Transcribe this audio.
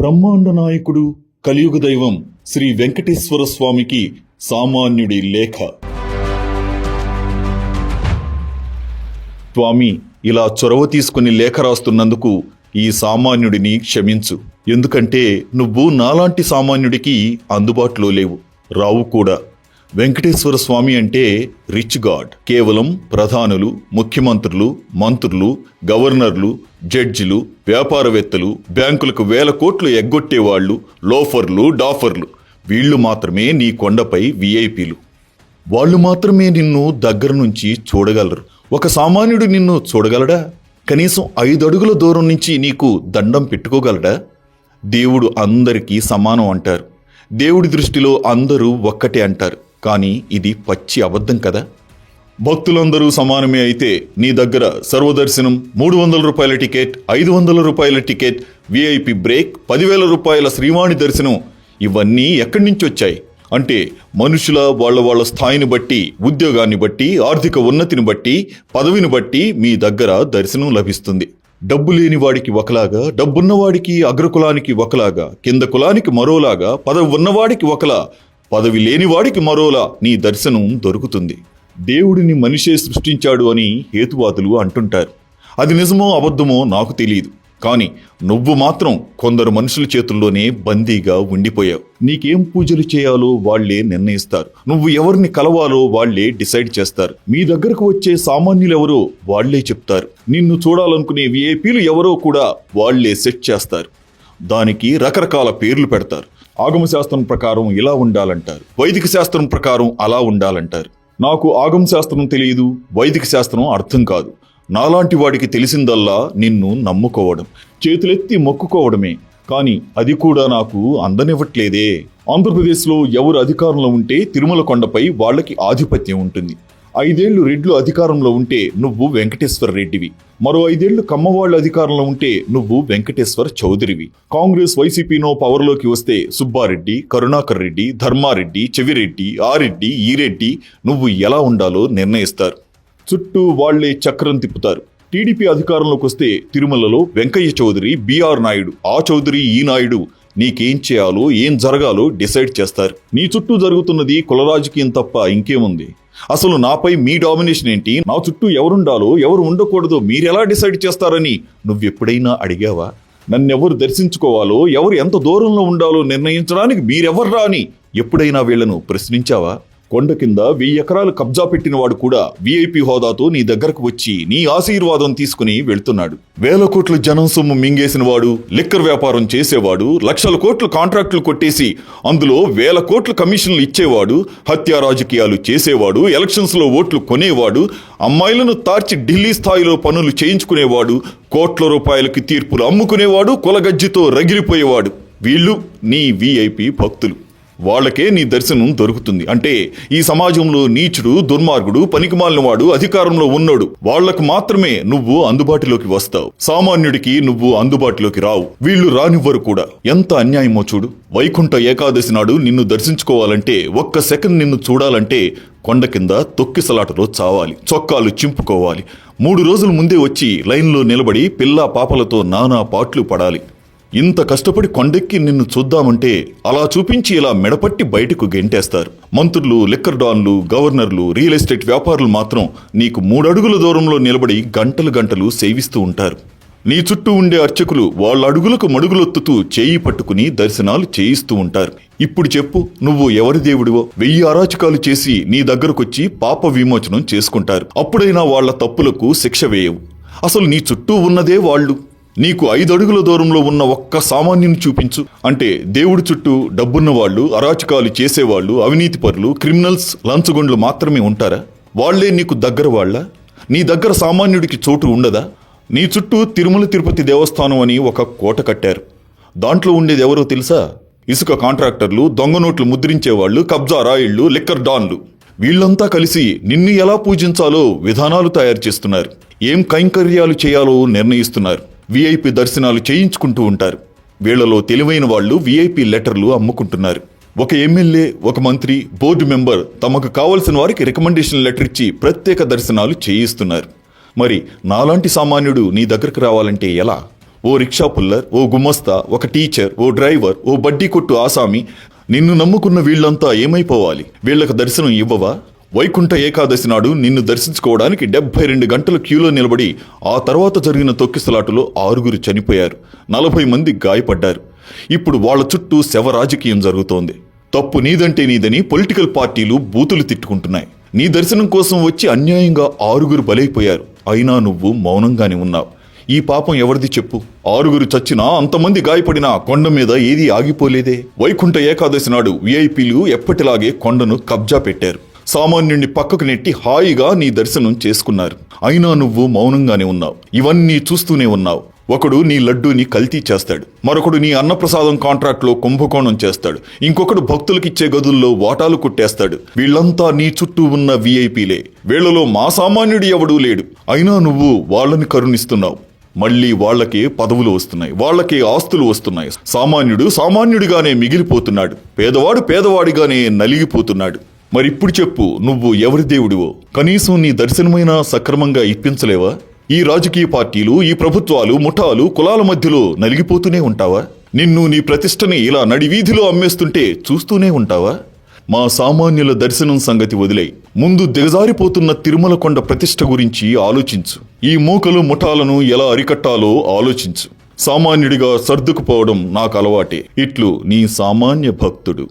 బ్రహ్మాండ నాయకుడు కలియుగ దైవం శ్రీ వెంకటేశ్వర స్వామికి సామాన్యుడి లేఖ. స్వామి ఇలా చొరవ తీసుకుని లేఖ రాస్తున్నందుకు ఈ సామాన్యుడిని క్షమించు. ఎందుకంటే నువ్వు నాలాంటి సామాన్యుడికి అందుబాటులో లేవు. రావు కూడా. వెంకటేశ్వర స్వామి అంటే రిచ్ గాడ్. కేవలం ప్రధానులు ముఖ్యమంత్రులు మంత్రులు గవర్నర్లు జడ్జిలు వ్యాపారవేత్తలు బ్యాంకులకు వేల కోట్లు ఎగ్గొట్టేవాళ్ళు లోఫర్లు డాఫర్లు. వీళ్ళు మాత్రమే నీ కొండపై విఐపీలు. వాళ్ళు మాత్రమే నిన్ను దగ్గర నుంచి చూడగలరు. ఒక సామాన్యుడు నిన్ను చూడగలడా? కనీసం ఐదు అడుగుల దూరం నుంచి నీకు దండం పెట్టుకోగలడా? దేవుడు అందరికీ సమానం అంటారు. దేవుడి దృష్టిలో అందరూ ఒక్కటే అంటారు. కానీ ఇది పచ్చి అబద్ధం కదా? భక్తులందరూ సమానమే అయితే నీ దగ్గర సర్వదర్శనం మూడు వందల రూపాయల టికెట్ ఐదు వందల రూపాయల టికెట్ విఐపి బ్రేక్ పదివేల రూపాయల శ్రీవాణి దర్శనం ఇవన్నీ ఎక్కడి నుంచి వచ్చాయి? అంటే మనుషుల వాళ్ళ వాళ్ళ స్థాయిని బట్టి ఉద్యోగాన్ని బట్టి ఆర్థిక ఉన్నతిని బట్టి పదవిని బట్టి మీ దగ్గర దర్శనం లభిస్తుంది. డబ్బు లేని వాడికి ఒకలాగా డబ్బున్నవాడికి అగ్రకులానికి ఒకలాగా కింద కులానికి మరోలాగా పదవి ఉన్నవాడికి ఒకలా పదవి లేనివాడికి మరోలా నీ దర్శనం దొరుకుతుంది. దేవుడిని మనిషే సృష్టించాడు అని హేతువాదులు అంటుంటారు. అది నిజమో అబద్ధమో నాకు తెలియదు. కానీ నువ్వు మాత్రం కొందరు మనుషుల చేతుల్లోనే బందీగా ఉండిపోయావు. నీకేం పూజలు చేయాలో వాళ్ళే నిర్ణయిస్తారు. నువ్వు ఎవరిని కలవాలో వాళ్ళే డిసైడ్ చేస్తారు. మీ దగ్గరకు వచ్చే సామాన్యులెవరో వాళ్ళే చెప్తారు. నిన్ను చూడాలనుకునే విఐపీలు ఎవరో కూడా వాళ్ళే సెట్ చేస్తారు. దానికి రకరకాల పేర్లు పెడతారు. ఆగమ శాస్త్రం ప్రకారం ఇలా ఉండాలంటారు. వైదిక శాస్త్రం ప్రకారం అలా ఉండాలంటారు. నాకు ఆగమ శాస్త్రం తెలియదు వైదిక శాస్త్రం అర్థం కాదు. నాలాంటి వాడికి తెలిసిందల్లా నిన్ను నమ్ముకోవడం చేతులెత్తి మొక్కుకోవడమే. కానీ అది కూడా నాకు అందనివ్వట్లేదే. ఆంధ్రప్రదేశ్లో ఎవరు అధికారంలో ఉంటే తిరుమల కొండపై వాళ్ళకి ఆధిపత్యం ఉంటుంది. ఐదేళ్ళు రెడ్లు అధికారంలో ఉంటే నువ్వు వెంకటేశ్వర రెడ్డివి. మరో ఐదేళ్ళు కమ్మవాళ్ళు అధికారంలో ఉంటే నువ్వు వెంకటేశ్వర చౌదరివి. కాంగ్రెస్ వైసీపీనో పవర్లోకి వస్తే సుబ్బారెడ్డి కరుణాకర్ రెడ్డి ధర్మారెడ్డి చెవిరెడ్డి ఆరెడ్డి ఈరెడ్డి నువ్వు ఎలా ఉండాలో నిర్ణయిస్తారు. చుట్టూ వాళ్ళే చక్రం తిప్పుతారు. టీడీపీ అధికారంలోకి వస్తే తిరుమలలో వెంకయ్య చౌదరి బీఆర్ నాయుడు ఆ చౌదరి ఈ నాయుడు నీకేం చేయాలో ఏం జరగాలో డిసైడ్ చేస్తారు. నీ చుట్టూ జరుగుతున్నది కుల రాజకీయం తప్ప ఇంకేముంది? అసలు నాపై మీ డామినేషన్ ఏంటి? నా చుట్టూ ఎవరుండాలో ఎవరు ఉండకూడదు మీరెలా డిసైడ్ చేస్తారని నువ్వెప్పుడైనా అడిగావా? నన్నెవరు దర్శించుకోవాలో ఎవరు ఎంత దూరంలో ఉండాలో నిర్ణయించడానికి మీరెవర్రా అని ఎప్పుడైనా వీళ్ళను ప్రశ్నించావా? కొండ కింద వెయ్యి ఎకరాలు కబ్జా పెట్టిన వాడు కూడా వీఐపీ హోదాతో నీ దగ్గరకు వచ్చి నీ ఆశీర్వాదం తీసుకుని వెళ్తున్నాడు. వేల కోట్ల జనం సొమ్ము మింగేసిన వాడు లిక్కర్ వ్యాపారం చేసేవాడు లక్షల కోట్ల కాంట్రాక్టులు కొట్టేసి అందులో వేల కోట్ల కమిషన్లు ఇచ్చేవాడు హత్యా రాజకీయాలు చేసేవాడు ఎలక్షన్స్లో ఓట్లు కొనేవాడు అమ్మాయిలను తార్చి ఢిల్లీ స్థాయిలో పనులు చేయించుకునేవాడు కోట్ల రూపాయలకి తీర్పులు అమ్ముకునేవాడు కులగజ్జితో రగిలిపోయేవాడు. వీళ్ళు నీ వీఐపీ భక్తులు. వాళ్ళకే నీ దర్శనం దొరుకుతుంది. అంటే ఈ సమాజంలో నీచుడు దుర్మార్గుడు పనికిమాలినవాడు అధికారంలో ఉన్నోడు. వాళ్ళకు మాత్రమే నువ్వు అందుబాటులోకి వస్తావు. సామాన్యుడికి నువ్వు అందుబాటులోకి రావు. వీళ్ళు రానివ్వరు కూడా. ఎంత అన్యాయమో చూడు. వైకుంఠ ఏకాదశి నాడు నిన్ను దర్శించుకోవాలంటే ఒక్క సెకండ్ నిన్ను చూడాలంటే కొండ కింద తొక్కిసలాటలో చావాలి. చొక్కాలు చింపుకోవాలి. మూడు రోజుల ముందే వచ్చి లైన్లో నిలబడి పిల్లా పాపలతో నానా పాట్లు పడాలి. ఇంత కష్టపడి కొండెక్కి నిన్ను చూద్దామంటే అలా చూపించి ఇలా మెడపట్టి బయటకు గెంటేస్తారు. మంత్రులు లిక్కర్ డాన్లు గవర్నర్లు రియల్ ఎస్టేట్ వ్యాపారులు మాత్రం నీకు మూడడుగుల దూరంలో నిలబడి గంటలు గంటలు సేవిస్తూ ఉంటారు. నీ చుట్టూ ఉండే అర్చకులు వాళ్ళ అడుగులకు మడుగులొత్తుతూ చేయి పట్టుకుని దర్శనాలు చేయిస్తూ ఉంటారు. ఇప్పుడు చెప్పు నువ్వు ఎవరి దేవుడివో? వెయ్యి అరాచకాలు చేసి నీ దగ్గరకొచ్చి పాప విమోచనం చేసుకుంటారు. అప్పుడైనా వాళ్ళ తప్పులకు శిక్ష వేయవు. అసలు నీ చుట్టూ ఉన్నదే వాళ్ళు. నీకు ఐదు అడుగుల దూరంలో ఉన్న ఒక్క సామాన్యుని చూపించు. అంటే దేవుడి చుట్టూ డబ్బున్న వాళ్ళు అరాచకాలు చేసేవాళ్ళు అవినీతి పరులు క్రిమినల్స్ లంచగొండ్లు మాత్రమే ఉంటారా? వాళ్ళే నీకు దగ్గర వాళ్ళ? నీ దగ్గర సామాన్యుడికి చోటు ఉండదా? నీ చుట్టూ తిరుమల తిరుపతి దేవస్థానం అని ఒక కోట కట్టారు. దాంట్లో ఉండేది ఎవరో తెలుసా? ఇసుక కాంట్రాక్టర్లు దొంగ నోట్లు ముద్రించేవాళ్ళు కబ్జా రాయిళ్ళు లిక్కర్ డాన్లు. వీళ్ళంతా కలిసి నిన్ను ఎలా పూజించాలో విధానాలు తయారు చేస్తున్నారు. ఏం కైంకర్యాలు చేయాలో నిర్ణయిస్తున్నారు. విఐపి దర్శనాలు చేయించుకుంటూ ఉంటారు. వీళ్ళలో తెలివైన వాళ్ళు విఐపి లెటర్లు అమ్ముకుంటున్నారు. ఒక ఎమ్మెల్యే ఒక మంత్రి బోర్డు మెంబర్ తమకు కావలసిన వారికి రికమెండేషన్ లెటర్ ఇచ్చి ప్రత్యేక దర్శనాలు చేయిస్తున్నారు. మరి నాలాంటి సామాన్యుడు నీ దగ్గరకు రావాలంటే ఎలా? ఓ రిక్షా పుల్లర్ ఓ గుమస్తా ఒక టీచర్ ఓ డ్రైవర్ ఓ బడ్డీ కొట్టు ఆసామి నిన్ను నమ్ముకున్న వీళ్ళంతా ఏమైపోవాలి? వీళ్ళకు దర్శనం ఇవ్వవా? వైకుంఠ ఏకాదశి నాడు నిన్ను దర్శించుకోవడానికి డెబ్బై రెండు గంటల క్యూలో నిలబడి ఆ తర్వాత జరిగిన తొక్కిసలాటలో ఆరుగురు చనిపోయారు. నలభై మంది గాయపడ్డారు. ఇప్పుడు వాళ్ళ చుట్టూ శవ రాజకీయం జరుగుతోంది. తప్పు నీదంటే నీదని పొలిటికల్ పార్టీలు బూతులు తిట్టుకుంటున్నాయి. నీ దర్శనం కోసం వచ్చి అన్యాయంగా ఆరుగురు బలైపోయారు. అయినా నువ్వు మౌనంగానే ఉన్నావు. ఈ పాపం ఎవరిది చెప్పు? ఆరుగురు చచ్చినా అంతమంది గాయపడినా కొండ మీద ఏదీ ఆగిపోలేదే. వైకుంఠ ఏకాదశి నాడు విఐపీలు ఎప్పటిలాగే కొండను కబ్జా పెట్టారు. సామాన్యుణ్ణి పక్కకు నెట్టి హాయిగా నీ దర్శనం చేసుకున్నారు. అయినా నువ్వు మౌనంగానే ఉన్నావు. ఇవన్నీ చూస్తూనే ఉన్నావు. ఒకడు నీ లడ్డూని కల్తీ చేస్తాడు. మరొకడు నీ అన్నప్రసాదం కాంట్రాక్ట్లో కుంభకోణం చేస్తాడు. ఇంకొకడు భక్తులకిచ్చే గదుల్లో వాటాలు కుట్టేస్తాడు. వీళ్ళంతా నీ చుట్టూ ఉన్న విఐపీలే వీళ్ళలో మా సామాన్యుడు ఎవడూ లేడు. అయినా నువ్వు వాళ్ళని కరుణిస్తున్నావు. మళ్ళీ వాళ్ళకే పదవులు వస్తున్నాయి. వాళ్ళకే ఆస్తులు వస్తున్నాయి. సామాన్యుడు సామాన్యుడిగానే మిగిలిపోతున్నాడు. పేదవాడు పేదవాడిగానే నలిగిపోతున్నాడు. మరిప్పుడు చెప్పు నువ్వు ఎవరి దేవుడివో? కనీసం నీ దర్శనమైనా సక్రమంగా ఇప్పించలేవా? ఈ రాజకీయ పార్టీలు ఈ ప్రభుత్వాలు ముఠాలు కులాల మధ్యలో నలిగిపోతూనే ఉంటావా? నిన్ను నీ ప్రతిష్టని ఇలా నడివీధిలో అమ్మేస్తుంటే చూస్తూనే ఉంటావా? మా సామాన్యుల దర్శనం సంగతి వదిలై ముందు దిగజారిపోతున్న తిరుమల కొండ ప్రతిష్ట గురించి ఆలోచించు. ఈ మూకలు ముఠాలను ఎలా అరికట్టాలో ఆలోచించు. సామాన్యుడిగా సర్దుకుపోవడం నాకు అలవాటే. ఇట్లు నీ సామాన్య భక్తుడు.